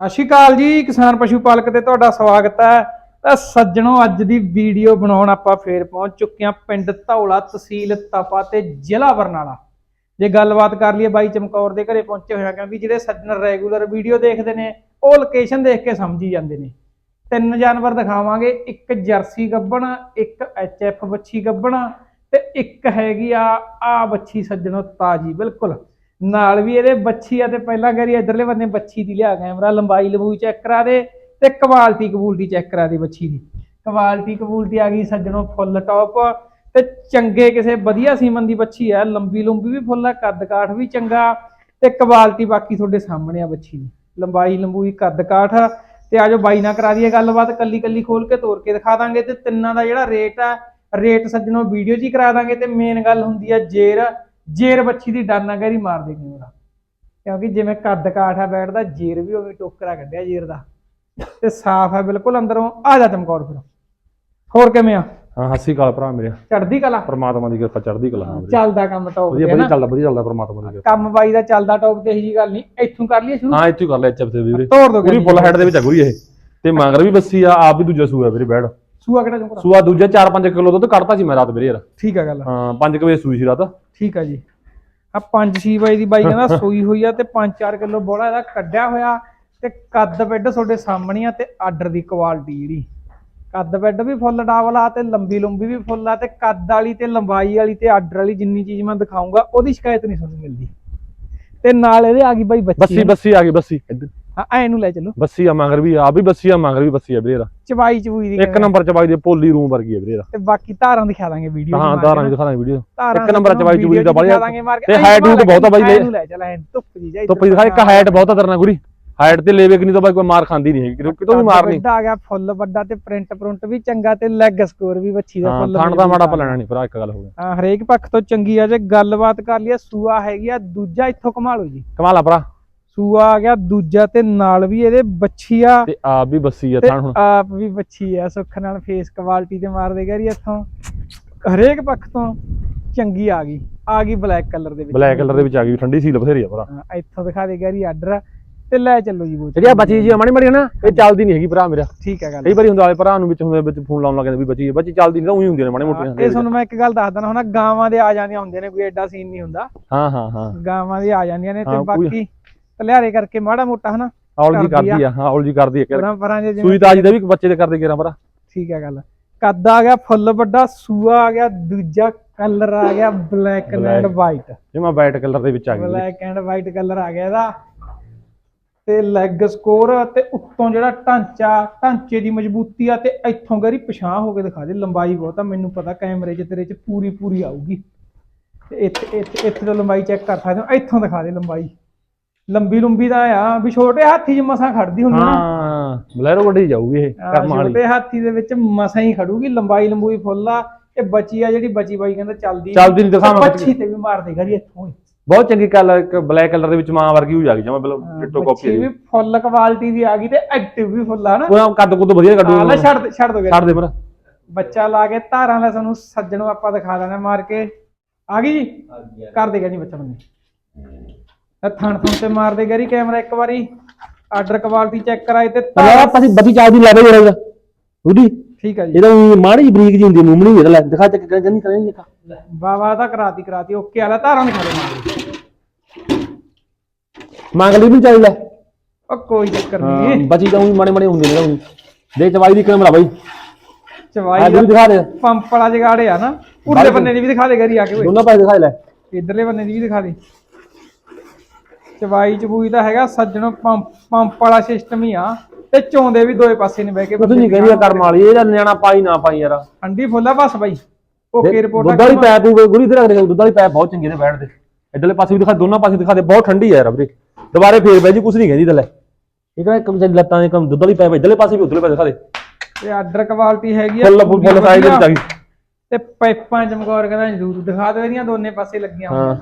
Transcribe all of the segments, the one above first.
ਸਤਿ ਸ਼੍ਰੀ ਅਕਾਲ ਜੀ, ਕਿਸਾਨ ਪਸ਼ੂ ਪਾਲਕ ਤੇ ਤੁਹਾਡਾ ਸਵਾਗਤ ਹੈ। ਤਾਂ ਸੱਜਣੋ, ਅੱਜ ਦੀ ਵੀਡੀਓ ਬਣਾਉਣ ਆਪਾਂ ਫੇਰ ਪਹੁੰਚ ਚੁੱਕੇ ਹਾਂ ਪਿੰਡ ਧੌਲਾ ਤਹਿਸੀਲ ਤਪਾ ਤੇ ਜ਼ਿਲ੍ਹਾ ਬਰਨਾਲਾ। ਜੇ ਗੱਲਬਾਤ ਕਰ ਲਈਏ ਬਾਈ ਚਮਕੌਰ ਦੇ ਘਰੇ ਪਹੁੰਚੇ ਹੋਇਆ ਕਿਉਂਕਿ ਜਿਹੜੇ ਸੱਜਣ ਰੈਗੂਲਰ ਵੀਡੀਓ ਦੇਖਦੇ ਨੇ, ਉਹ ਲੋਕੇਸ਼ਨ ਦੇਖ ਕੇ ਸਮਝੀ ਜਾਂਦੇ ਨੇ। ਤਿੰਨ ਜਾਨਵਰ ਦਿਖਾਵਾਂਗੇ, ਇੱਕ ਜਰਸੀ ਗੱਬਣ, ਇੱਕ ਐਚਐਫ ਬੱਚੀ ਗੱਬਣ ਤੇ ਇੱਕ ਹੈਗੀ ਆ ਆ ਬੱਚੀ ਸੱਜਣੋ ਤਾਜੀ, ਬਿਲਕੁਲ। ਨਾਲ ਵੀ ਇਹਦੇ ਬੱਚੀ ਆ ਤੇ ਪਹਿਲਾਂ ਕਰੀ ਇਧਰਲੇ ਬੰਨੇ ਬੱਚੀ ਦੀ ਲਿਆ ਕੈਮਰਾ, ਲੰਬਾਈ ਲੰਬੂਈ ਚੈੱਕ ਕਰਾ ਦੇ ਤੇ ਕੁਆਲਿਟੀ ਕਬੂਲਟੀ ਚੈੱਕ ਕਰਾ ਦੇ ਬੱਚੀ ਦੀ। ਕੁਆਲਿਟੀ ਕਬੂਲਟੀ ਆ ਗਈ ਸੱਜਣੋ ਫੁੱਲ ਟੌਪ ਤੇ ਚੰਗੇ ਕਿਸੇ ਵਧੀਆ ਸੀਮਨ ਦੀ ਬੱਚੀ ਆ, ਲੰਬੀ ਲੰਬੀ ਵੀ ਫੁੱਲ ਆ, ਕੱਦ ਕਾਠ ਵੀ ਚੰਗਾ ਤੇ ਕੁਆਲਿਟੀ ਬਾਕੀ ਤੁਹਾਡੇ ਸਾਹਮਣੇ ਆ ਬੱਚੀ ਦੀ। ਲੰਬਾਈ ਲੰਬੂਈ, ਕੱਦ ਕਾਠ ਤੇ ਆਜੋ ਬਾਈ ਨਾਲ ਕਰਾ ਦਈਏ ਗੱਲਬਾਤ, ਕੱਲੀ ਕੱਲੀ ਖੋਲ ਕੇ ਤੋੜ ਕੇ ਦਿਖਾ ਦਾਂਗੇ ਤੇ ਤਿੰਨਾਂ ਦਾ ਜਿਹੜਾ ਰੇਟ ਆ ਰੇਟ ਸੱਜਣੋ ਵੀਡੀਓ 'ਚ ਹੀ ਕਰਾ ਦਾਂਗੇ ਤੇ ਮੇਨ ਗੱਲ ਹੁੰਦੀ ਆ ਜੇਰ ਜੇਰ ਬੱਚੀ ਦੀ ਡਾਨਾਗਰੀ ਮਾਰ ਦੇ ਕੈਮਰਾ ਕਿਉਂਕਿ ਜਿਵੇਂ ਕੱਦ ਕਾਠ ਬੈਠਦਾ ਜੇਰ ਵੀ ਉਵੇਂ ਟੋਕਰਾ ਕੱਢਿਆ ਜੇਰ ਦਾ। ਤੇ ਸਾਫ਼ ਹੈ ਬਿਲਕੁਲ ਅੰਦਰੋਂ। ਆ ਜਾ ਚਮਕੌਰ ਫਿਰ। ਹੋਰ ਕਿਵੇਂ ਆ? ਹਾਂ ਹੱਸੀ ਕਾਲ ਭਰਾ ਮੇਰੇ। ਚੜਦੀ ਕਲਾ? ਪਰਮਾਤਮਾ ਦੀ ਕਿਰਪਾ ਚੜ੍ਹਦੀ ਕਲਾ। ਚੱਲਦਾ ਕੰਮ ਟੌਪ ਵਧੀਆ ਤੇ ਵਧੀਆ ਚੱਲਦਾ ਵਧੀਆ ਚੱਲਦਾ ਪਰਮਾਤਮਾ ਦੀ ਕਿਰਪਾ। ਕੰਮ ਬਾਈ ਦਾ ਚੱਲਦਾ ਟੌਪ ਤੇ ਇਹੀ ਜੀ ਗੱਲ ਨਹੀਂ। ਇੱਥੋਂ ਕਰ ਲਈਏ ਸ਼ੁਰੂ? ਹਾਂ ਇੱਥੇ ਕਰ ਲੈ ਐਚਐਫ ਤੇ ਵੀਰੇ। ਤੋੜ ਦੋ ਪੂਰੀ ਫੁੱਲ ਹੈਡ ਦੇ ਵਿੱਚ ਆ ਗੁਰੀ ਇਹ। ਤੇ ਮਗਰ ਵੀ ਬੱਸੀ ਆ ਆਪ ਵੀ ਦੂਜਾ ਸੂਆ ਵੀਰੇ ਬੈੜ ਸੂਆ ਕਿਹੜਾ ਚਮਕੌਰ ਸੂਆ ਦੂਜਾ 4-5 ਕਿਲੋ ਦੁੱਧ ਕੱਢਤਾ ਸੀ ਮੈਂ ਰਾਤ ਵੀਰੇ ਯਾਰ। ਠੀਕ ਆ ਗੱਲ। ਹਾਂ 5 ਵਜੇ ਸੂਈ ਸੀ ਰਾਤ। ਠੀਕ ਆ ਜੀ। ਆ 5-6 ਬਾਈ ਦੀ ਬਾਈ ਕਹਿੰਦਾ ਸੂਈ ਹੋਈ ਆ ਤੇ 5-4 ਕਿਲੋ ਬੋਲਾ ਇਹਦਾ ਕੱਢਿਆ ਹੋਇਆ ਤੇ ਕੱਦ ਬੈੱਡ ਤੁਹਾਡੇ ਸਾਹਮਣੇ ਆ ਤੇ ਆਰਡਰ ਦੀ ਕੁਆਲਿਟੀ ਜਿਹੜੀ। ਕੱਦ ਬੈੱਡ ਵੀ ਫੁੱਲ ਡਾਵਲ ਆ ਤੇ ਲੰਬੀ ਲੰਬੀ ਵੀ ਫੁੱਲ ਆ ਤੇ ਕੱਦ ਵਾਲੀ ਤੇ ਲੰਬਾਈ ਵਾਲੀ ਤੇ ਆਰਡਰ ਵਾਲੀ ਜਿੰਨੀ ਚੀਜ਼ ਮੈਂ ਦਿਖਾਉਂਗਾ ਉਹਦੀ ਸ਼ਿਕਾਇਤ ਨਹੀਂ ਤੁਹਾਨੂੰ ਮਿਲਦੀ। ਤੇ ਨਾਲ ਇਹਦੇ ਆ ਗਈ ਬਾਈ ਬੱਚੀ। ਬੱਸੀ ਬੱਸੀ ਆ ਗਈ ਬੱਸੀ। ਇੱਧਰ। ਹਾਂ ਐ ਨੂੰ ਲੈ ਚੱਲੋ। ਬੱਸੀ ਆ ਮਗਰ ਵੀ ਆ ਵੀ ਬੱਸੀ ਆ ਮਗਰ ਵੀ ਬੱਸੀ ਆ ਵੀਰੇ ਯਾਰ ਚਵਾਈ ਚਵੂਈ ਦੀ ਇੱਕ? ਨੰਬਰ ਚ ਬਾਈ ਦੇ ਪੋਲੀ ਰੂਮ ਵਰਗੀ ਆ ਵੀਰੇ ਯਾਰ ਤੇ ਬਾਕੀ ਧਾਰਾਂ ਦਿਖਾ ਦਾਂਗੇ ਵੀਡੀਓ ਹਾਂ ਧਾਰਾਂ ਦਿਖਾ ਦਾਂਗੇ ਵੀਡੀਓ ਇੱਕ ਨੰਬਰ ਚ ਬਾਈ ਚੂੜੀ ਦਾ ਬੜਾ ਦਾਂਗੇ ਮਾਰ ਕੇ। ਤੇ height ਹੂਟ ਬਹੁਤ ਆ ਬਾਈ ਨੂੰ ਲੈ ਚੱਲ ਐ ਧੁੱਪ ਜੀ ਜਾਈ ਧੁੱਪ ਦਿਖਾ ਇੱਕ ਹਾਈਟ ਬਹੁਤ ਤਰਨਾ ਗੁਰੀ। ਹਾਈਟ ਤੇ ਲੇਵੇ ਕਿ ਨਹੀਂ ਤਾਂ ਬਾਈ ਕੋਈ ਮਾਰ ਖਾਂਦੀ ਨਹੀਂ ਕਿਤੋਂ ਕਿਤੋਂ ਵੀ ਮਾਰ ਨਹੀਂ ਆ ਗਿਆ ਫੁੱਲ ਵੱਡਾ ਤੇ ਪ੍ਰਿੰਟ ਪ੍ਰਿੰਟ ਵੀ ਚੰਗਾ ਤੇ ਲੈਗ ਸਕੋਰ ਵੀ ਬੱਚੀ ਦਾ ਹਾਂ ਫੁੱਲ ਥਣ ਦਾ ਮਾੜਾ ਪਲਣਾ ਨਹੀਂ ਭਰਾ ਇੱਕ ਗੱਲ ਹੋ ਗਈ। ਹਾਂ ਹਰੇਕ ਪੱਖ ਤੋਂ ਚੰਗੀ ਆ ਜੇ ਗੱਲਬਾਤ ਕਰ ਲਈਏ ਸੂਆ ਹੈਗੀ ਆ ਦੂਜਾ ਇੱਥੋਂ ਕਮਾ ਲਓ ਜੀ। ਕਮਾਲਾ ਭਰਾ। ਸੂਆ ਆ ਗਿਆ ਦੂਜਾ ਤੇ ਨਾਲ ਵੀ ਇਹਦੇ ਬੱਚੀ ਆ। ਤੇ ਆਪ ਵੀ ਬੱਸੀ ਆ ਤੇ ਥਣ ਹੁਣ। ਆਪ ਵੀ ਬੱਚੀ ਆ ਸੁੱਖ ਨਾਲ ਫੇਸ ਕੁਆਲਿਟੀ ਤੇ ਮਾਰ ਦੇਗਾ ਜੀ ਇੱਥੋਂ। ਹਰੇਕ ਪੱਖ ਤੋਂ ਚੰਗੀ ਆ ਗਈ ਆ ਗਈ ਬਲੈਕ ਕਲਰ ਦੇ ਵਿੱਚ। ਬਲੈਕ ਕਲਰ ਦੇ ਵਿੱਚ ਆ ਗਈ ਠੰਡੀ ਸੀਲ ਬਥੇਰੀ ਆ ਭਰਾ। ਹਾਂ, ਇੱਥੋਂ ਦਿਖਾ ਦੇਗਾ ਜੀ ਆਰਡਰ ਤੇ ਲੈ ਚੱਲੋ ਜੀ ਬੋਚ ਜਿਹੜੀ ਆ ਬੱਚੀ ਜੀ ਮਾੜੀ ਮਾੜੀ ਨਾ ਇਹ ਚੱਲਦੀ ਨਹੀਂ ਹੈਗੀ ਭਰਾ ਮੇਰਾ। ਠੀਕ ਹੈ ਗੱਲ। ਕਈ ਵਾਰੀ ਹੁੰਦਾ ਵਾਲੇ ਭਰਾ ਨੂੰ ਵਿੱਚ ਹੁੰਦੇ ਵਿੱਚ ਫੋਨ ਲਾਉਣ ਲੱਗ ਜਾਂਦੇ ਵੀ ਬੱਚੀ ਬੱਚੀ ਚੱਲਦੀ ਨਹੀਂ ਤਾਂ ਉਹੀ ਹੁੰਦੀਆਂ ਨੇ ਮਾੜੀ ਮੋਟੀਆਂ। ਇਹ ਤੁਹਾਨੂੰ ਮੈਂ ਇੱਕ ਗੱਲ ਦੱਸ ਦਣਾ ਹੁਣ ਗਾਵਾਂ ਦੇ ਆ ਜਾਂਦੀਆਂ ਹੁੰਦੀਆਂ ਨੇ ਕੋਈ ਐਡਾ ਸੀਨ ਨਹੀਂ ਹੁੰਦਾ। ਹਾਂ ਹਾਂ ਹਾਂ। ਗਾਵਾਂ ਦੀ ਆ ਜਾਂਦੀਆਂ ਨੇ ਤੇ ਹਾਂ, ਕੋਈ- ਬਾਕੀ ਤਲਿਆਰੇ ਕਰਕੇ ਮਾੜਾ ਮੋਟਾ ਹਨਾ ਔਲ ਜੀ ਕਰਦੀ ਆ। ਹਾਂ ਔਲ ਜੀ ਕਰਦੀ ਆ ਪਰਾਂ ਪਰਾਂ ਜੇ ਜਿਵੇਂ ਸੂਈ ਤਾਜੀ ਦਾ ਵੀ ਬੱਚੇ ਦੇ ਕਰਦੇ ਗੇਰਾ ਭਰਾ ਠੀਕ ਹੈ ਗੱਲ। ਕੱਦ ਆ ਗਿਆ ਫੁੱਲ ਵੱਡਾ ਸੂਆ ਆ ਗਿਆ ਦੂਜਾ ਕਲਰ ਆ ਗਿਆ ਬਲੈਕ ਐਂਡ। ਵਾਈਟ। ਮੈਂ ਵਾਈਟ ਕਲਰ ਦੇ ਵਿੱਚ ਆ ਗਈ। ਬਲੈਕ ਐਂਡ ਵਾਈਟ ਕਲਰ ਆ ਗਿਆ ਇਹਦਾ। ਤੇ ਲੈਗ ਸਕੋਰ ਤੇ ਉੱਤੋਂ ਜਿਹੜਾ ਢਾਂਚਾ ਢਾਂਚੇ ਦੀ ਮਜ਼ਬੂਤੀ ਆ ਤੇ ਇੱਥੋਂ ਗਰੀ ਪਛਾਂ ਹੋ ਕੇ ਦਿਖਾ ਦੇ ਲੰਬਾਈ ਬਹੁਤ ਆ ਮੈਨੂੰ ਪਤਾ ਕੈਮਰੇ 'ਚ ਤੇਰੇ 'ਚ ਪੂਰੀ ਪੂਰੀ ਆਊਗੀ। ਤੇ ਇੱਥੇ ਇੱਥੇ ਇੱਥੇ ਤੋਂ ਲੰਬਾਈ ਚੈੱਕ ਕਰ ਸਕਦੇ ਹੋ ਇੱਥੋਂ ਦਿਖਾ ਦੇ ਲੰਬਾਈ। ਲੰਬੀ ਲੰਬੀ ਦਾ ਆ ਵੀ ਛੋਟੇ ਹਾਥੀ 'ਚ ਮਸਾਂ ਖੜਦੀ ਹੁੰਦੀ ਨਾ। ਹਾਂ ਬਲੈਰੋ ਵੱਡੀ ਜਾਊਗੀ ਇਹ ਆਹ ਕਰਮ ਵਾਲੀ। ਛੋਟੇ ਹਾਥੀ ਦੇ ਵਿੱਚ ਮਸਾਂ ਹੀ ਖੜੂਗੀ ਲੰਬਾਈ ਲੰਬੂਈ ਫੁੱਲ ਆ ਇਹ ਬੱਚੀ ਆ ਜਿਹੜੀ ਬੱਚੀ ਬਾਈ ਕਹਿੰਦਾ ਚੱਲਦੀ ਚੱਲਦੀ ਨੀ ਦਿਖਾਵਾਂ ਬੱਚੀ ਤੇ ਵੀ ਮਾਰ ਦੇਗਾ ਜੀ ਇੱਥੋਂ ਹੀ। ਬਹੁਤ ਚੰਗੀ ਕਲਰ ਇੱਕ ਬਲੈਕ ਕਲਰ ਦੇ ਵਿੱਚ ਮਾਂ ਵਰਗੀ ਹੋ ਜਾ ਗਈ ਜਮਾ ਬਿਲਕੁਲ ਟਿੱਟੋ ਕਾਪੀ ਵੀ ਫੁੱਲ ਕੁਆਲਿਟੀ ਦੀ ਆ ਗਈ ਤੇ ਐਕਟਿਵ ਵੀ ਫੁੱਲ ਆ ਨਾ। ਉਹ ਕੱਦ ਕੁੱਦ ਵਧੀਆ ਕੱਢੂ ਆ ਲੈ ਛੱਡ ਦੇ- ਛੱਡ ਦੋ ਛੱਡ ਦੇ ਭਰਾ। ਬੱਚਾ ਲਾ ਕੇ ਧਾਰਾਂ ਦਾ ਸਾਨੂੰ ਸੱਜਣੋਂ ਆਪਾਂ ਦਿਖਾ ਦੇਣਾ ਮਾਰ ਕੇ। ਆ ਗਈ ਜੀ? ਕਰ ਦੇਗਾ ਜੀ ਬੱਚਾ ਬੰਦੇ ਤਾਂ ਥਣ ਥਣ ਤੇ ਮਾਰ ਦੇ ਗਰੀ ਕੈਮਰਾ ਇੱਕ ਵਾਰੀ। ਆਰਡਰ ਕੁਆਲਿਟੀ ਚੈੱਕ ਕਰਾਏ ਤੇ ਧਾਰਾਂ- ਪਾਸੀ ਬੱਤੀ ਚੱਲਦੀ ਲੈ ਬਈ ਇਹਦਾ ਉਹਦੀ ਠੀਕ ਆ ਜੀ। ਇਹਦਾ ਮਾੜੀ ਬਰੀਕ ਜੀ ਹੁੰਦੀ ਮੂਮਣੀ ਇਹਦਾ ਲੈ ਦਿਖਾ ਚੱਕ ਕਰ ਜੰਨੀ ਕਰੇ ਦੇਖਾ ਵਾਵਾ ਤਾਂ ਕਰਾਤੀ ਕਰਾਤੀ ਓਕੇ ਵਾਲਾ ਧਾਰਾਂ ਦਿਖਾ ਦੇ ਮਾਰ ਮੰਗ ਲਈ ਵੀ ਚਾਹੀਦਾ ਉਹ ਕੋਈ ਚੱਕਰ ਹਾਂ ਨਹੀਂ ਬੱਚੀ ਤਾਂ ਮਾੜੇ ਮਾੜੇ ਹੁੰਦੇ ਨੇ ਉਹੀ। ਦੇ ਚਵਾਈ ਦੀ ਕੈਮਰਾ ਬਾਈ। ਚਵਾਈ ਵੀ ਦਾ ਦਿਖਾ ਦੇ। ਪੰਪ ਵਾਲਾ ਜਗਾੜੇ ਆ ਨਾ। ਉਰਲੇ ਬੰਨੇ ਦੀ ਵੀ ਦਿਖਾ ਦੇ ਗਰੀ ਆ ਕੇ ਓਏ। ਦੋਨਾਂ ਪਾਸੇ ਦਿਖਾ ਲੈ। ਇਧਰਲੇ ਬੰਨੇ ਦੀ ਵੀ ਦਿਖਾ ਦੇ। ਚਵਾਈ ਚਬੂਈ ਦਾ ਹੈਗਾ ਸੱਜਣੋਂ ਪੰਪ ਪੰਪ ਵਾਲਾ ਸਿਸਟਮ ਹੀ ਆ। ਤੇ ਚੋਂਦੇ ਵੀ ਦੋਏ ਪਾਸੇ ਨੇ ਬਹਿ ਕੇ ਕੁਝ ਨਹੀਂ ਕਹਿੰਦੀ ਆ। ਕਰਮ ਵਾਲੀ ਇਹਦਾ ਨਿਆਣਾ ਪਾਈ ਨਾ ਪਾਈ ਯਾਰ। ਠੰਡੀ ਫੁੱਲਾ ਬਸ ਬਾਈ। ਓਕੇ ਰਿਪੋਰਟ ਦੁੱਧ ਵਾਲੀ ਪੈਪ ਗੁਰੀ ਤੇ ਰੱਖ ਦੇ ਦੁੱਧ ਵਾਲੀ ਪੈਪ ਬਹੁਤ ਚੰਗੀ ਨੇ ਬੈਠਦੇ ਇਧਰਲੇ ਪਾਸੇ ਵੀ ਦਿਖਾ ਦੋਨਾਂ ਪਾਸੇ ਦਿਖਾ ਦੇ ਬਹੁਤ ਠੰਡੀ ਆ ਯਾਰ ਵੀਰੇ। ਦੁਬਾਰੇ ਫੇਰ ਬਹਿ ਜੀ ਕੁਝ ਨਹੀਂ ਕਹਿੰਦੀ ਥੱਲੇ ਇਹ ਕਹਿੰਦਾ ਕੰਮ ਲੱਤਾਂ ਦੇ ਕੰਮ ਦੁੱਧ ਵਾਲੀ ਪੈਪ ਇਧਰਲੇ ਪਾਸੇ ਵੀ ਉਧਰਲੇ ਪਾਸੇ ਦਿਖਾ ਦੇ। ਤੇ ਆਰਡਰ ਕੁਆਲਿਟੀ ਹੈਗੀ ਆ ਫੁੱਲ ਫੁੱਲ ਸਾਈਜ਼ ਦੇ। ਗਈ ਤੇ ਪਾਈਪਾਂ ਚਮਕੌਰ ਕਹਿੰਦਾ ਜ਼ਰੂਰ ਦਿਖਾ ਦਿਓ ਇਹਦੀਆਂ ਦੋਨੇ ਪਾਸੇ ਲੱਗੀਆਂ ਹਾਂ।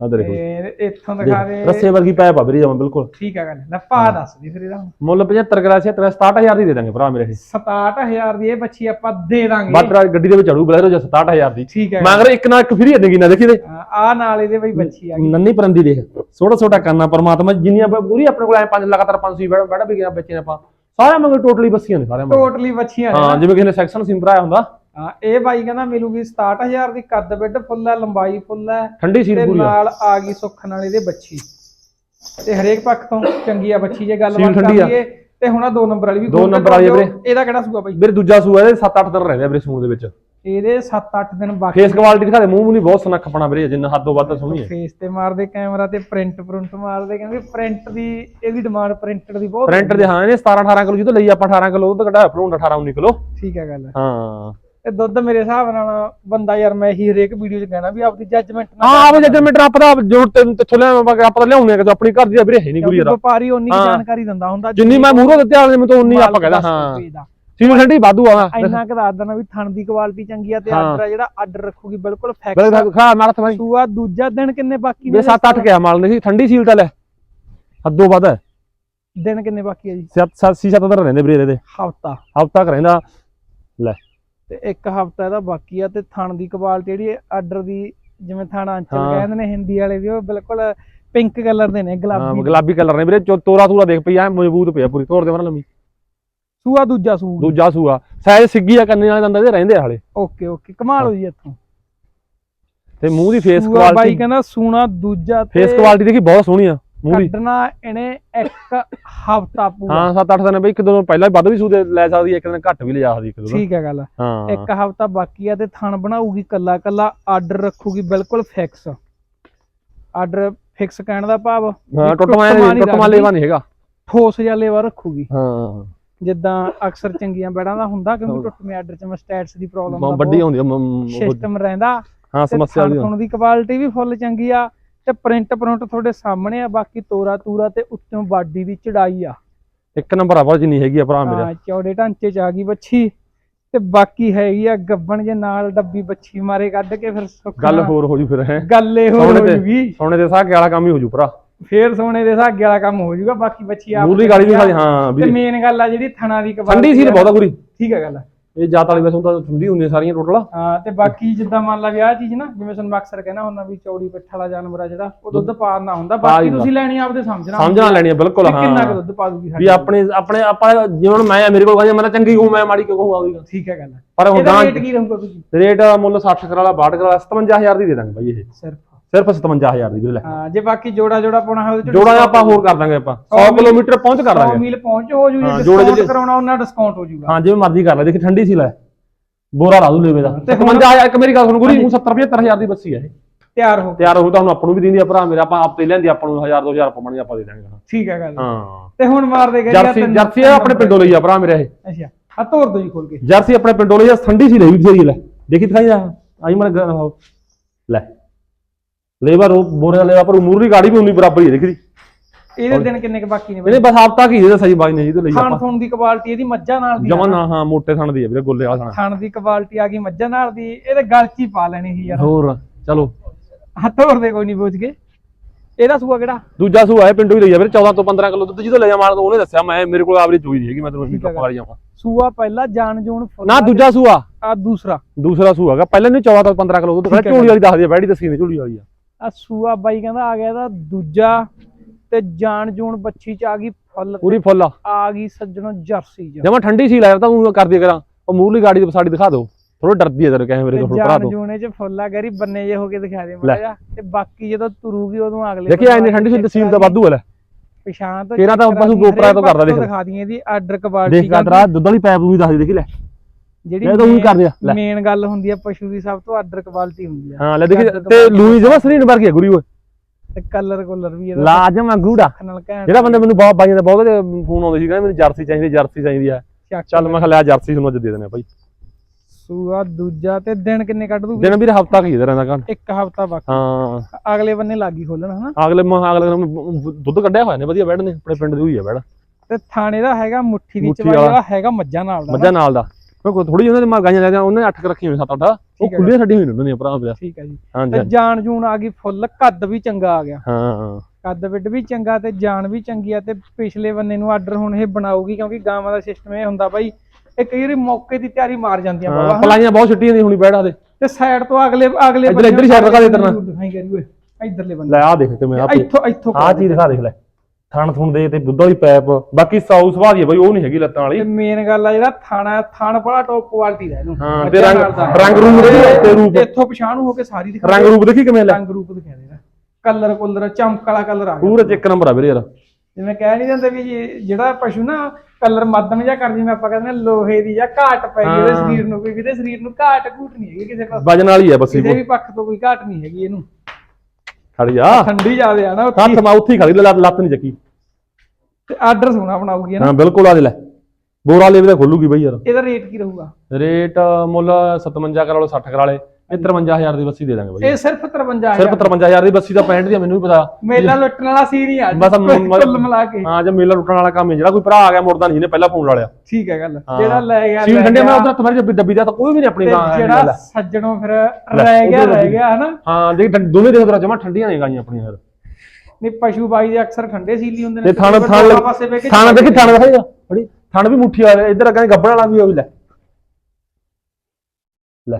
ਆ ਦੇ ਦੇਖੋ ਤੇ ਇੱਥੋਂ ਦਿਖਾ ਦੇ। ਰੱਸੇ ਵਰਗੀ ਪੈਪ ਆ ਵੀਰੇ ਜਮਾ ਬਿਲਕੁਲ। ਠੀਕ ਆ ਗੱਲ ਲੈ ਦੱਸ ਦੀ ਫਿਰ ਇਹਦਾ। ਮੁੱਲ 75 ਕਰਾ 76 67000 ਦੀ ਦੇ ਦਾਂਗੇ ਭਰਾ ਮੇਰੇ ਇਹ। 67000 ਦੀ ਇਹ ਬੱਚੀ ਆਪਾਂ ਦੇ ਦਾਂਗੇ। ਬਾਟਰਾ ਗੱਡੀ ਦੇ ਵਿੱਚ ਚੜੂ ਬਲੈਰੋ ਜੇ 67000 ਦੀ। ਠੀਕ ਹੈ ਮਗਰ ਇੱਕ ਨਾ ਇੱਕ ਫਰੀ ਦੇਗੀ ਨਾ ਦੇਖੀ ਤੇ ਆ ਨਾਲ ਇਹਦੇ ਬਈ ਬੱਚੀ ਆ ਗਈ। ਨੰਨੀ ਪਰੰਦੀ ਦੇਖ ਛੋਟਾ ਛੋਟਾ ਕਰਨਾ ਪਰਮਾਤਮਾ ਜਿੰਨੀਆਂ ਪੂਰੀ ਆਪਣੇ ਕੋਲ ਐ ਪੰਜ ਲਗਾਤਾਰ 500 ਬੈਠ ਬੈਠ ਵੀ ਗਿਆ ਬੱਚੇ ਨੇ ਆਪਾਂ। ਸਾਰਿਆਂ ਮਗਰ ਟੋਟਲੀ ਬੱਸੀਆਂ ਨੇ ਸਾਰਿਆਂ ਮਗਰ। ਟੋਟਲੀ ਬੱਚੀਆਂ ਹਾਂ ਜਿਵੇਂ ਕਿਸੇ ਨੇ ਸੈਕਸ਼ਨ ਭਰਾਇਆ ਹੁੰਦਾ। ਹਾਂ ਇਹ ਬਾਈ ਕਹਿੰਦਾ ਮਿਲੂਗੀ 67000 ਦੀ ਕੱਦ ਬਿੱਡ ਫੁੱਲ ਹੈ ਲੰਬਾਈ ਫੁੱਲ ਹੈ ਠੰਡੀ ਸੀਲ ਤੇ ਪੂਰੀ ਆ। ਨਾਲ ਆ ਗਈ ਸੁੱਖ ਨਾਲ ਇਹਦੇ ਬੱਚੀ। ਤੇ ਹਰੇਕ ਪੱਖ ਤੋਂ ਚੰਗੀ ਆ ਬੱਚੀ ਜੇ ਗੱਲਬਾਤ। ਕਰੀਏ ਤੇ ਹੁਣ ਆ ਦੋ ਨੰਬਰ ਵਾਲੀ ਵੀ ਦੋ ਨੰਬਰ ਵਾਲੀ। ਵੀਰੇ। ਇਹਦਾ ਕਿਹੜਾ ਸੂਆ ਬਾਈ? ਵੀਰੇ ਦੂਜਾ ਸੂਆ ਇਹਦੇ 7-8 ਦਿਨ ਰਹਿੰਦੇ ਵੀਰੇ ਸੂਣ ਦੇ ਵਿੱਚ। ਇਹਦੇ 7-8 ਦਿਨ ਬਾਕੀ ਫੇਸ ਕੁਆਲਿਟੀ ਦਿਖਾ ਦੇ ਮੂੰਹ ਮੂੰਹ ਨਹੀਂ ਬਹੁਤ ਸੁਨੱਖਪਣਾ ਵੀਰੇ ਜਿੰਨਾ ਹੱਦੋਂ ਵੱਧ ਸੋਹਣੀ ਹੈ ਫੇਸ ਤੇ ਮਾਰਦੇ ਕੈਮਰਾ ਤੇ ਪ੍ਰਿੰਟ ਪ੍ਰਿੰਟ ਮਾਰਦੇ ਕਿਉਂਕਿ ਪ੍ਰਿੰਟ ਦੀ ਇਹਦੀ ਡਿਮਾਂਡ ਪ੍ਰਿੰਟਡ ਦੀ ਬਹੁਤ ਪ੍ਰਿੰਟ ਦੇ ਹਾਂ ਇਹਨੇ 17-18 ਕਿਲੋ ਜਦੋਂ ਲਈ ਆਪਾਂ 18 ਕਿਲੋ ਉਹ ਤਾਂ ਕਢਾਇਆ ਫਿਰ ਹੁਣ 18-19 ਕਿਲੋ। ਠੀਕ ਹੈ ਗੱਲ। ਹਾਂ। ਇਹ ਦੁੱਧ ਮੇਰੇ ਹਿਸਾਬ ਨਾਲ ਬੰਦਾ ਯਾਰ ਮੈਂ ਹੀ ਹਰੇਕ ਵੀਡੀਓ 'ਚ ਕਹਿਣਾ ਵੀ ਆਪਦੀ ਜੱਜਮੈਂਟ ਹਾਂ ਆਵੇ ਜੱਜਮੈਂਟ ਆਪਾਂ ਦਾ ਜੋ ਤੈਨੂੰ ਕਿੱਥੋਂ ਲਿਆਵਾਂ ਆਪਾਂ ਤਾਂ ਲਿਆਉਂਦੇ ਆ ਕਿ ਆਪਣੀ ਘਰ ਦੀ ਵੀਰੇ ਹੈ ਨਹੀਂ ਗੁਰੀ ਯਾਰ ਵਪਾਰੀ ਉਨੀ। ਜਾਣਕਾਰੀ ਦਿੰਦਾ ਹੁੰਦਾ ਜਿੰਨੀ ਮੈਂ ਮੂਹਰੋਂ ਦਿੱਤੇ ਆਲੇ ਮੈਨੂੰ ਤਾਂ ਉਨੀ ਆਪਾਂ ਕਹਿੰਦਾ ਹਾਂ। ਠੰਡੀ ਵਾਧੂ ਆ ਇੰਨਾ ਕੁ ਦੱਸ ਦੇਣਾ ਵੀ ਥਣ ਦੀ ਕੁਆਲਿਟੀ ਚੰਗੀ ਆ ਤੇ। ਆਰਡਰ ਜਿਹੜਾ ਆਰਡਰ ਰੱਖੂਗੀ ਬਿਲਕੁਲ ਬਲੇ ਫੈਕਸ ਖਾ ਮਾਰ ਤਮਾਈ ਸੂਆ ਦੂਜਾ ਦਿਨ ਕਿੰਨੇ ਬਾਕੀ ਵੇ 7-8 ਕਿਆ ਮਾਲ ਨਹੀਂ ਸੀ ਠੰਡੀ ਸੀਲ ਤਾਂ ਲੈ। ਹੱਦੋਂ ਵੱਧ ਦਿਨ ਕਿੰਨੇ ਬਾਕੀ ਆ ਜੀ? 7 7 ਦਿਨ ਰਹਿੰਦੇ ਵੀਰੇ ਇਹਦੇ ਹਫਤਾ। ਹਫਤਾ ਕ ਰਹਿੰਦਾ। ਲੈ। ਤੇ ਇੱਕ ਹਫਤਾ ਇਹਦਾ ਬਾਕੀ ਆ ਤੇ ਥਣ ਦੀ ਕੁਆਲਿਟੀ ਜਿਹੜੀ ਆਰਡਰ ਦੀ ਜਿਵੇਂ ਥਣ ਅੰਚਲ। ਕਹਿੰਦੇ ਨੇ ਹਿੰਦੀ ਵਾਲੇ ਵੀ ਉਹ ਬਿਲਕੁਲ ਪਿੰਕ ਕਲਰ ਦੇ ਨੇ ਹਾਂ ਗੁਲਾਬੀ। ਗੁਲਾਬੀ ਕਲਰ ਨੇ ਵੀਰੇ ਤੋਰਾ ਤੂਰਾ ਦੇਖ ਪਈ ਐ ਮਜ਼ਬੂਤ ਪਿਆ ਪੂਰੀ ਤੋੜ ਦੇ ਮਰ ਲੰਮੀ। ਸੂਆ ਦੂਜਾ ਸੂ ਦੂਜਾ ਸੂਆ। ਸਾਇਜ਼ ਸਿੱਗੀ ਆ ਕੰਨੇ ਵਾਲੇ ਦੰਦਾਂ ਦੇ ਰਹਿੰਦੇ ਆ ਹਾਲੇ। ਓਕੇ ਓਕੇ ਕਮਾਲ ਹੋ। ਜੀ ਇੱਥੋਂ। ਤੇ ਮੂੰਹ ਦੀ ਫੇਸ ਸੂਆ ਬਾਈ ਕੁਆਲਿਟੀ ਕਹਿੰਦਾ ਸੂਣਾ ਦੂਜਾ ਤੇ ਫੇਸ ਕੁਆਲਿਟੀ ਦੇਖੀ ਬਹੁਤ ਸੋਹਣੀ ਆ। ਕੱਢਣਾ ਇਹਨੇ ਇੱਕ ਹਫਤਾ ਪੂਰਾ। ਹਾਂ 7-8 ਦਿਨ ਬਈ ਇੱਕ ਦੋ ਦਿਨ ਪਹਿਲਾਂ ਵੱਧ ਵੀ ਸੂਦੇ ਲੈ ਸਕਦੀ ਇੱਕ ਦਿਨ ਘੱਟ ਵੀ ਲਿਜਾ ਸਕਦੀ ਇੱਕ ਦੋ ਠੀਕ ਹੈ ਗੱਲ। ਹਾਂ। ਇੱਕ ਹਫਤਾ ਬਾਕੀ ਆ ਤੇ ਥਣ ਬਣਾਊਗੀ ਕੱਲਾ ਕੱਲਾ ਆਰਡਰ ਰੱਖੂਗੀ ਬਿਲਕੁਲ ਫਿਕਸ ਆਰਡਰ ਫਿਕਸ ਕਹਿਣ ਦਾ ਭਾਵ ਹਾਂ ਟੁੱਟਵਾਂ ਨਹੀਂ ਟੁੱਟਮਾ ਰੱਖਦੀ, ਲੇਵਾ ਨਹੀਂ ਹੈਗਾ। ਠੋਸ ਜਿਹਾ ਲੇਵਾ ਰੱਖੂਗੀ। ਹਾਂ। ਜਿੱਦਾਂ ਅਕਸਰ ਚੰਗੀਆਂ ਬੈੜਾਂ ਦਾ ਹੁੰਦਾ ਕਿਉਂਕਿ ਟੁੱਟਵੇਂ ਆਰਡਰ ਚ ਮਸਟੈਟਸ ਦੀ ਪ੍ਰੋਬਲਮ ਵੱਡੀ ਹੁੰਦੀ ਸਿਸਟਮ ਰਹਿੰਦਾ। ਹਾਂ ਸਮੱਸਿਆ ਦੀ ਥੁਣ ਦੀ ਕੁਆਲਿਟੀ ਵੀ ਫੁੱਲ ਚੰਗੀ ਆ ਤੇ ਪ੍ਰਿੰਟ ਪ੍ਰਿੰਟ ਤੁਹਾਡੇ ਸਾਹਮਣੇ ਆ ਬਾਕੀ ਤੋਰਾ ਤੂਰਾ ਤੇ ਉੱਤੋਂ ਬਾਡੀ ਦੀ ਚੜਾਈ ਆ। ਇੱਕ ਨੰਬਰ ਆ ਜਿੰਨੀ ਹੈਗੀ ਆ ਭਰਾ ਮੇਰਾ। ਹਾਂ ਚੌੜੇ ਢਾਂਚੇ ਚ ਆ ਗਈ ਬੱਚੀ। ਤੇ ਬਾਕੀ ਹੈਗੀ ਆ ਗੱਬਣ ਜੇ ਨਾਲ ਡੱਬੀ ਬੱਚੀ ਮਾਰੇ ਕੱਢ ਕੇ ਫਿਰ ਸੁੱਖ ਗੱਲ ਹੋਰ ਹੋ ਜੂ ਫਿਰ ਹੈ। ਗੱਲੇ ਹੋਰ ਸੋਹਣੇ ਹੋ ਜੂਗੀ। ਸੋਨੇ ਦੇ ਸਾਹ ਵਾਲਾ ਕੰਮ ਹੀ ਹੋ ਜੂ ਭਰਾ। ਫੇਰ ਸੋਨੇ ਦੇ ਸਾਗੇ ਵਾਲਾ ਕੰਮ ਹੋ ਜਾਊਗਾ ਬਾਕੀ ਬੱਚੀ ਆਪ ਮੂਲੀ ਗਾੜੀ ਵੀ ਖਾਲੀ ਹਾਂ ਤੇ ਮੇਨ ਗੱਲ ਆ ਜਿਹੜੀ ਥਣਾ ਦੀ ਕਬਾਲ ਠੰਡੀ ਸੀ ਬਹੁਤਾ ਗੁਰੀ ਠੀਕ ਹੈ ਗੱਲ। ਇਹ ਜਾਤ ਵਾਲੀ ਵੈਸੇ ਤਾਂ ਠੰਡੀ ਹੁੰਦੀਆਂ ਸਾਰੀਆਂ ਟੋਟਲ ਹਾਂ ਤੇ ਬਾਕੀ ਜਿੱਦਾਂ ਮੰਨ ਲਾ ਵੀ ਆਹ ਚੀਜ਼ ਨਾ ਜਿਵੇਂ ਤੁਹਾਨੂੰ ਮੈਂ ਅਕਸਰ ਕਹਿਣਾ ਹੁੰਦਾ ਵੀ ਚੌੜੀ ਪਿੱਠ ਵਾਲਾ ਜਾਨਵਰ ਆ ਜਿਹੜਾ ਉਹ ਦੁੱਧ ਪਾਣਾ ਹੁੰਦਾ ਬਾਕੀ। ਤੁਸੀਂ ਲੈਣੀ ਆਪਦੇ ਸਮਝਣਾ ਸਮਝਣਾ ਲੈਣੀ ਬਿਲਕੁਲ ਵੀ ਕਿੰਨਾ ਕੁ ਹਾਂ ਦੁੱਧ ਪਾ ਦੂਗੀ ਵੀ ਆਪਣੇ ਆਪਣੇ ਆਪਾਂ ਜਿਵੇਂ ਮੈਂ ਮੇਰੇ ਕੋਲ ਕਹਿੰਦੇ ਮੈਂ ਚੰਗੀ ਹੂੰ ਮੈਂ ਮਾੜੀ ਕਿਉਂ ਕਹੂੰਗਾ ਠੀਕ ਹੈ ਗੱਲ। ਪਰ ਹੁਣ ਰੇਟ ਕੀ ਰਹੂਗਾ ਤੁਸੀਂ? ਰੇਟ ਮੁੱਲ 60 ਕਰਾਲਾ 62 ਕਰਾਲਾ 57000 ਦੀ ਦੇ ਦਾਂਗੇ ਬਾਈ ਇਹ। ਸਿਰਫ। ਸਿਰਫ 57000 ਦੀ ਵੀਰੇ ਲੈ। ਹਾਂ ਜੇ ਬਾਕੀ ਜੋੜਾ ਜੋੜਾ ਪਾਉਣਾ ਹੋਵੇ ਤੇ ਜੋੜਾ ਆਪਾਂ ਹੋਰ ਕਰ ਦਾਂਗੇ ਆਪਾਂ। 100 ਕਿਲੋਮੀਟਰ ਪਹੁੰਚ ਕਰ 100 ਦਾਂਗੇ। ਮੀਲ ਪਹੁੰਚ ਹੋ ਜੂ ਜੇ ਡਿਸਕਾਊਂਟ ਕਰਾਉਣਾ ਉਹਨਾਂ ਡਿਸਕਾਊਂਟ ਹੋ ਜੂਗਾ। ਹਾਂ ਜਿਵੇਂ ਮਰਜ਼ੀ ਕਰ ਲੈ ਦੇਖ ਠੰਡੀ ਸੀ ਲੈ। ਬੋਰਾ ਲਾ ਦੂ ਲੈਵੇ ਦਾ। ਤੇ ਹੁਣ- 55000 ਇੱਕ ਮੇਰੀ ਗੱਲ ਸੁਣ ਗੁਰੀ 70 75000 ਦੀ ਬੱਸੀ ਹੈ ਇਹ। ਤਿਆਰ ਹੋ। ਤਿਆਰ ਹੋ ਤਾਂ ਹੁਣ ਆਪਾਂ ਨੂੰ ਵੀ ਦਿੰਦੀ ਆ ਭਰਾ ਮੇਰਾ ਆਪਾਂ ਆਪ ਤੇ ਲੈਂਦੀ ਆਪਾਂ ਨੂੰ 1000 2000 ਆਪਾਂ ਬਣੀ ਆਪਾਂ ਦੇ ਦਾਂਗੇ ਠੀਕ ਹੈ ਗੱਲ। ਹਾਂ। ਤੇ ਹੁਣ ਮਾਰ ਦੇ ਗਏ ਜਰਸੀ ਜਰਸੀ ਆਪਣੇ ਪਿੰਡੋਂ ਲਈ ਆ ਭਰਾ ਮੇਰਾ ਇਹ। ਅੱਛਾ ਆ ਤੋਰ ਦੋ ਜੀ ਖੋਲ ਕੇ। ਜਰਸੀ ਆਪਣੇ ਪਿੰਡੋਂ ਲਈ ਆ ਠੰਡੀ ਸੀ ਲਈ ਵੀ ਲੈ। ਦੇਖੀ ਦਿਖਾਈ ਆ? ਆਈ ਮਰ ਲੈ। ਲੇਬਰ ਉਹ ਬੋਰੇ ਦਾ ਲੇਬਰ ਪਰ ਮੂਰਲੀ ਗਾੜੀ ਵੀ ਉਨੀ ਬਰਾਬਰ ਹੀ ਹੈ ਦੇਖੀ ਇਹਦੇ ਦਿਨ ਕਿੰਨੇ ਕ ਬਾਕੀ ਨੇ ਇਹਨੇ ਬਸ ਹਫਤਾ ਕੀ ਇਹਦਾ ਸਹੀ ਬਾਈ ਨੇ ਜੀ ਤੇ ਲਈ ਖਾਣ ਥਣ ਦੀ ਕੁਆਲਿਟੀ ਇਹਦੀ ਮੱਝਾਂ ਨਾਲ ਦੀ। ਜਮਾ ਨਾ। ਹਾਂ ਮੋਟੇ ਥਣ ਦੀ ਹੈ ਵੀਰੇ ਗੋਲੇ ਵਾਲਾ ਥਣ। ਖਾਣ ਦੀ ਕੁਆਲਿਟੀ ਆ ਗਈ ਮੱਝਾਂ ਨਾਲ ਦੀ ਇਹਦੇ ਗਲ 'ਚ ਹੀ ਪਾ ਲੈਣੀ ਸੀ ਯਾਰ। ਹੋਰ ਚਲੋ। ਹੱਥ ਹੋਰ ਦੇ ਕੋਈ ਨਹੀਂ ਪੁੱਛ ਕੇ। ਇਹਦਾ ਸੂਆ ਕਿਹੜਾ? ਦੂਜਾ ਸੂਆ ਹੈ ਪਿੰਡੋਂ ਹੀ ਲਈ ਆ ਵੀਰੇ 14 ਤੋਂ 15 ਕਿਲੋ ਦੁੱਧ ਜਦੋਂ ਲੈ ਜਾ ਮਾਰ ਉਹਨੇ ਦੱਸਿਆ ਮੈਂ ਮੇਰੇ ਕੋਲ ਆਵਰੀ ਚੋਈ ਨਹੀਂ ਹੈਗੀ ਮੈਂ ਤੈਨੂੰ ਇੰਨੀ ਕੱਪ ਜਾਵਾਂ ਸੂਆ ਪਹਿਲਾ ਜਾਣ ਜੂਣ ਫੁੱਲ ਨਾ ਦੂਜਾ ਸੂਆ। ਆ ਦੂਸਰਾ। ਦੂਸਰਾ ਸੂਆ ਹੈਗਾ ਪਹਿਲਾਂ ਨਹੀਂ 14 ਤੋਂ 15 ਕਿਲੋ ਦੁੱਧ ਝੋਲੀ ਵਾਲੀ ਦੱਸਦੀ ਆ ਬੈੜੀ ਦੱਸੀ ਨਹੀਂ ਝੋਲੀ ਵਾਲੀ ਆ। ਆ ਸੂਆ ਬਾਈ ਕਹਿੰਦਾ ਆ ਗਿਆ ਇਹਦਾ ਦੂਜਾ ਤੇ ਜਾਣ ਜੂਣ ਬੱਚੀ ਚ ਆ ਗਈ ਫੁੱਲ ਪੂਰੀ ਫੁੱਲ ਆ। ਗਈ ਸੱਜਣੋ ਜਰਸੀ ਚ। ਜਮਾ ਠੰਡੀ ਸੀ ਲੈ ਤਾਂ ਉਹ ਕਰਦੀ ਕਰਾਂ। ਉਹ ਮੂਰਲੀ ਗਾੜੀ ਦੀ ਸਾਡੀ ਦਿਖਾ ਦਿਓ। ਥੋੜਾ ਡਰਦੀ ਹੈ ਤੇਰੇ ਕੈਮਰੇ ਤੇ ਜਾਣ ਦਿਓ ਜੂਣੇ ਚ ਫੁੱਲ ਆ ਗਰੀ ਬੰਨੇ ਜੇ ਹੋ ਕੇ ਦਿਖਾ ਦੇ। ਮਾੜਾ ਤੇ ਬਾਕੀ ਜਦੋਂ ਤੁਰੂਗੀ ਉਦੋਂ ਅਗਲੇ ਦੇਖੀ ਐਨੀ ਠੰਡੀ ਸੀ ਤਸੀਲ ਤਾਂ ਵਾਧੂ ਹੈ ਪਛਾਣ ਤੋਂ ਤੇਰਾ ਤਾਂ ਕਰਾਂਗੇ, ਗੋਪਰਾ ਤੋਂ ਕਰਦਾ ਦੇਖ। ਦਿਖਾ ਦਈਏ ਇਹਦੀ ਆਰਡਰ ਕੁਆਲਿਟੀ ਦੇਖ ਕਦਰਾ ਦੁੱਧ ਵਾਲੀ ਪੈਪ ਵੀ ਦੱਸਦੀ ਦੇਖੀ ਲੈ। ਜਿਹੜੀ ਤਾਂ ਉਹੀ ਕਰਦੇ ਆ, ਲੈ। ਮੇਨ ਗੱਲ ਹੁੰਦੀ ਆ ਪਸ਼ੂ ਦੀ ਸਭ ਤੋਂ ਆਰਡਰ ਕੁਆਲਿਟੀ ਹੁੰਦੀ ਆ। ਹਾਂ ਲੈ ਦੇਖੀ ਤੇ ਲੂਈ ਜਮਾ ਸਰੀਨ ਵਰਗੀ ਗੁਰੀ ਓਏ। ਤੇ ਕਲਰ ਕੋਲਰ ਵੀ ਇਹਦਾ ਲਾਜਮ ਗੂੜਾ। ਨਾਲ ਘੈਂਟ ਜਿਹੜਾ ਬੰਦੇ ਮੈਨੂੰ ਬਹੁਤ ਬਾਈਆਂ ਦੇ ਬਹੁਤ ਫੋਨ ਆਉਂਦੇ ਸੀ ਕਹਿੰਦੇ ਮੈਨੂੰ ਜਰਸੀ ਚਾਹੀਦੀ ਜਰਸੀ ਚਾਹੀਦੀ ਆ। ਚੱਲ ਮੈਂ ਲੈ ਜਰਸੀ ਤੁਹਾਨੂੰ ਅੱਜ ਦੇ ਦਿੰਦੇ ਆ ਭਾਈ ਸੂਆ ਦੂਜਾ ਤੇ ਦਿਨ ਕਿੰਨੇ ਕੱਢ ਦੂਗੀ? ਦਿਨ ਵੀਰ ਹਫਤਾ ਕੀ ਰਹਿੰਦਾ ਕੰਨ ਇੱਕ ਹਫਤਾ ਬਾਕੀ। ਹਾਂ। ਅਗਲੇ ਬੰਨੇ ਲੱਗੀ ਖੋਲਣ ਹਨਾ? ਅਗਲੇ ਮਹ ਅਗਲੇ ਦੁੱਧ ਕੱਢਿਆ ਹੋਇਆ ਨੇ ਵਧੀਆ ਬੈੜ ਨੇ ਆਪਣੇ ਪਿੰਡ ਦੇ ਹੋਈ ਆ ਬੈੜ ਤੇ ਥਾਣੇ ਦਾ ਹੈਗਾ ਮੁੱਠੀ ਦੀ ਚਵਾਈ। ਵਾਲਾ। ਹੈਗਾ ਮੱਝਾਂ ਨਾਲ ਦਾ ਮੱਝਾਂ ਨਾਲ ਦਾ। ਕੋਈ ਥੋੜੀ ਜਿਹੀ ਉਹਨਾਂ ਦੇ ਮਾਂ ਗਾਈਆਂ ਲੈ ਜਾ ਉਹਨੇ 8 ਕ ਰੱਖੀ ਹੋਈ 7 8 ਉਹ ਖੁੱਲੀਆਂ ਛੱਡੀਆਂ ਹੋਈਆਂ ਨੇ ਉਹਨਾਂ ਦੀਆਂ ਭਰਾ ਮੇਰਾ ਠੀਕ ਹੈ ਜੀ। ਤੇ ਹਾਂਜੀ। ਜਾਨ ਜੂਨ ਆ ਗਈ ਫੁੱਲ ਕੱਦ ਵੀ ਚੰਗਾ ਆ ਗਿਆ। ਹਾਂ। ਕੱਦ ਵਿੱਡ ਵੀ ਚੰਗਾ ਤੇ ਜਾਨ ਵੀ ਚੰਗੀ ਆ ਤੇ ਪਿਛਲੇ ਬੰਨੇ ਨੂੰ ਆਰਡਰ ਹੁਣ ਇਹ ਬਣਾਉਗੀ ਕਿਉਂਕਿ ਗਾਵਾਂ ਦਾ ਸਿਸਟਮ ਇਹ ਹੁੰਦਾ ਬਾਈ ਇਹ ਕਈ ਵਾਰੀ ਮੌਕੇ ਦੀ ਤਿਆਰੀ ਮਾਰ ਜਾਂਦੀਆਂ ਬਾਬਾ ਹਾਂ। ਪਲਾਈਆਂ ਬਹੁਤ ਛੱਟੀਆਂ ਦੀ ਹੁਣੀ ਬੈਠਾ ਦੇ ਤੇ ਸਾਈਡ ਤੋਂ ਅਗਲੇ ਅਗਲੇ ਇੱਧਰ- ਇੱਧਰ ਹੀ side ਦਿਖਾ ਦੇ ਤੇਰੇ ਨਾਲ। ਦਿਖਾਈ ਕਰੀ ਓਏ ਇਧਰਲੇ ਬੰਨੇ। ਲੈ ਆ ਦੇਖ ਕਿਵੇਂ ਆ ਇੱਥੋਂ ਇੱਥੋਂ ਆ ਚੀਜ਼ ਦਿਖਾ ਦੇਖ ਲੈ। ਥਣ ਥੁਣ ਦੇ ਤੇ ਦੁੱਧ ਵਾਲੀ ਪੈਪ ਬਾਕੀ ਸਾਊ ਸੁਭਾਅ ਦੀ ਬਈ ਉਹ ਨਹੀਂ ਹੈਗੀ ਲੱਤਾਂ ਵਾਲੀ। ਮੇਨ ਗੱਲ ਆ ਜਿਹੜਾ ਥਾਣਾ ਥਣ ਬੜਾ ਟੌਪ ਕੁਆਲਿਟੀ ਦਾ ਇਹਨੂੰ। ਹਾਂ, ਤੇ ਰੰਗ-। ਰੰਗ ਰੂਪ ਤੇ ਰੂਪ। ਇੱਥੋਂ ਪਛਾਣ ਹੋ ਕੇ ਸਾਰੀ ਦਿਖਾ ਰੰਗ ਰੂਪ ਦੇਖੀ ਕਿਵੇਂ ਲੈ। ਰੰਗ ਰੂਪ ਦਿਖਾ ਦੇਣਾ ਕਲਰ ਕੁਲਰ ਚਮਕ ਵਾਲਾ ਕਲਰ ਆ ਗਿਆ। ਪੂਰਾ ਇੱਕ ਨੰਬਰ ਆ ਵੀਰੇ ਯਾਰ ਜਿਵੇਂ ਕਹਿ ਨਹੀਂ ਦਿੰਦੇ ਵੀ ਜੇ- ਜਿਹੜਾ ਪਸ਼ੂ ਨਾ ਕਲਰ ਮੱਧਮ ਜਿਹਾ ਕਰ ਜਿਵੇਂ ਆਪਾਂ ਕਹਿੰਦੇ ਹਾਂ ਲੋਹੇ ਦੀ ਜਾਂ ਘਾਟ ਪੈ ਗਈ ਉਹਦੇ ਹਾਂ। ਸਰੀਰ ਨੂੰ ਕੋਈ ਇਹਦੇ ਸਰੀਰ ਨੂੰ ਘਾਟ ਘੂਟ ਨਹੀਂ ਹੈਗੀ ਕਿਸੇ ਪਾਸੇ। ਵਜਨ ਵਾਲੀ ਆ ਬੱਸੀ ਕਿਸੇ ਵੀ ਪੱਖ ਤੋਂ ਕੋਈ ਘਾਟ ਨਹੀਂ ਹੈਗੀ ਇਹਨੂੰ। ਖੜ ਜਾ। ਠੰਡੀ ਜ਼ਿਆਦੇ ਆ ਨਾ ਉੱਥੇ। ਹੱਥ ਮਾ ਉੱਥੇ ਖੜੀ ਲੱਤ ਲੱਤ ਨਹੀਂ ਚੱਕੀ। ਤੇ ਆਰਡਰ ਸੋਨਾ ਬਣਾਉਗੀ ਨਾ। ਹਾਂ ਬਿਲਕੁਲ ਆ ਦੇ ਲੈ। ਬੋਰਾ ਲੈ ਵੀ ਖੋਲੂਗੀ ਬਈ ਯਾਰ। ਇਹਦਾ ਰੇਟ ਕੀ ਰਹੂਗਾ? ਰੇਟ ਮੁੱਲ 57 ਕਰਾ ਲਓ 60 ਕਰਾ ਲੇ ਇਹ 53000 ਦੀ ਬੱਸੀ ਦੇ ਦਾਂਗੇ ਬਈ। ਇਹ ਸਿਰਫ 53000 ਸਿਰਫ 53000 ਦੀ ਬੱਸੀ ਦਾ 65 ਦੀ ਮੈਨੂੰ ਵੀ ਪਤਾ। ਮੇਲਾ ਲੁੱਟਣ ਵਾਲਾ ਸੀਨ ਹੀ ਆ ਅੱਜ, ਬਸ ਕੁੱਲ ਮਿਲਾ ਕੇ। ਹਾਂ ਜੇ ਮੇਲਾ ਲੁੱਟਣ ਵਾਲਾ ਕੰਮ ਹੈ ਜਿਹੜਾ ਕੋਈ ਭਰਾ ਆ ਗਿਆ ਮੁੜਦਾ ਨਹੀਂ ਜਿਹਨੇ ਪਹਿਲਾਂ ਫੋਨ ਲਾ ਲਿਆ। ਠੀਕ ਹੈ ਗੱਲ। ਜਿਹੜਾ ਲੈ ਗਿਆ ਲੈ ਠੰਡੇ ਮੈਂ। ਉਧਰ ਤੁਹਾਡੀ ਡੱਬੀ ਦਾ ਤਾਂ ਕੋਈ ਵੀ ਨਹੀਂ ਆਪਣੀ ਹੈ ਜਿਹੜਾ। ਸੱਜਣੋਂ ਫਿਰ ਰਹਿ ਗਿਆ ਰਹਿ। ਗਿਆ ਹਨਾ? ਹਾਂ ਦੇਖ ਦੋਵੇਂ ਦੇਖ ਤਰਾ ਜਮਾ ਠੰਡੀਆਂ ਨੇ ਗਾਈਆਂ ਆਪਣੀਆਂ ਯਾਰ ਨਹੀਂ ਪਸ਼ੂ ਬਾਈ ਦੇ ਅਕਸਰ ਠੰਡੇ ਸੀਲੀ ਹੁੰਦੇ ਤੇ ਥਣ ਥਣ ਥਣ ਦੇਖੀ ਥਣ ਦਿਖਾਈਗਾ ਫੜੀ ਥਣ ਵੀ ਮੁੱਠੀ ਵਾਲੇ ਇੱਧਰ ਕਹਿੰਦੇ ਗੱਬੜ ਵਾਲਾ ਵੀ ਉਹ ਵੀ ਲੈ। ਲੈ।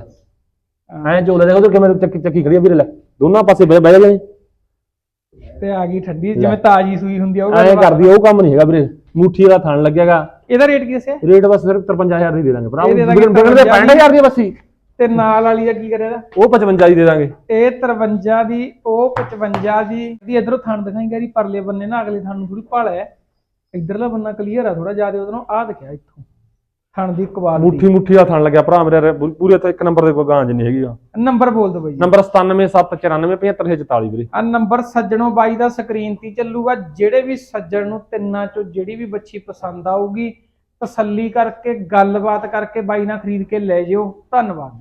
ਐਂ ਝੋਲੇ ਦੇਖ ਉਧਰ ਕਿਵੇਂ ਚੱਕੀ ਚੱਕੀ ਖੜੀ ਆ ਵੀਰੇ ਲੈ। ਦੋਨਾਂ ਪਾਸੇ ਬਹਿ ਬਹਿ ਤੇ ਆ ਗਈ ਠੰਡੀ ਜਿਵੇਂ ਤਾਜੀ ਸੂਈ ਹੁੰਦੀ ਆ ਉਹ ਐਂ। ਕਰਦੀ ਆ, ਉਹ ਕੰਮ ਨਹੀਂ ਹੈਗਾ ਵੀਰੇ। ਮੁੱਠੀ ਵਾਲਾ ਥਣ ਲੱਗਿਆਗਾ। ਇਹਦਾ ਰੇਟ ਕੀ ਦੱਸਿਆ? ਰੇਟ ਬਸ ਸਿਰਫ 53000 ਦੀ ਦੇ ਦਾਂਗੇ ਭਰਾ। ਇਹ ਦੇ ਦਾਂਗੇ ਦੇ 65000 ਦੀ ਆ ਬੱਸੀ। ਤੇ ਨਾਲ ਵਾਲੀ ਦਾ ਕੀ ਕਰਿਆ ਇਹਦਾ? ਉਹ 55 ਦੀ ਦੇ ਦਾਂਗੇ। ਇਹ 53 ਦੀ ਉਹ 55 ਦੀ। ਦੀ ਇਧਰੋਂ ਥਣ ਦਿਖਾਈ ਗਰੀ ਪਰਲੇ ਬੰਨੇ ਨਾ ਅਗਲੇ ਥਣ ਨੂੰ ਥੋੜੀ ਭਾਲ ਹੈ। ਇਧਰਲਾ ਬੰਨਾ ਕਲੀਅਰ ਆ ਥੋੜਾ ਜ਼ਿਆਦਾ ਉਧਰੋਂ ਆ ਦਿਖਿਆ ਇੱਥੋਂ। ਥਣ ਦੀ ਕੁਆਲਿਟੀ ਮੁੱਠੀ ਮੁੱਠੀ ਦਾ ਥਣ ਲੱਗਿਆ ਭਰਾ ਮੇਰੇ ਪੂਰੇ ਇੱਥੇ ਇੱਕ ਨੰਬਰ ਦੇ ਕੋਈ ਗਾਂ ਜਿੰਨੀ ਹੈਗੀ ਆ। ਨੰਬਰ ਬੋਲ ਦਿਓ ਬਾਈ ਜੀ। ਨੰਬਰ 9779475744 ਵੀਰੇ। ਆ ਨੰਬਰ ਸੱਜਣੋਂ ਬਾਈ ਦਾ ਸਕਰੀਨ ਤੇ ਚੱਲੂਗਾ। ਜਿਹੜੇ ਵੀ ਸੱਜਣ ਨੂੰ ਤਿੰਨਾਂ ਚੋਂ ਜਿਹੜੀ ਵੀ ਬੱਚੀ ਪਸੰਦ ਆਊਗੀ ਤਸੱਲੀ ਕਰਕੇ ਗੱਲਬਾਤ ਕਰਕੇ ਬਾਈ ਨਾਲ ਖਰੀਦ ਕੇ ਲੈ ਜਿਓ। ਧੰਨਵਾਦ।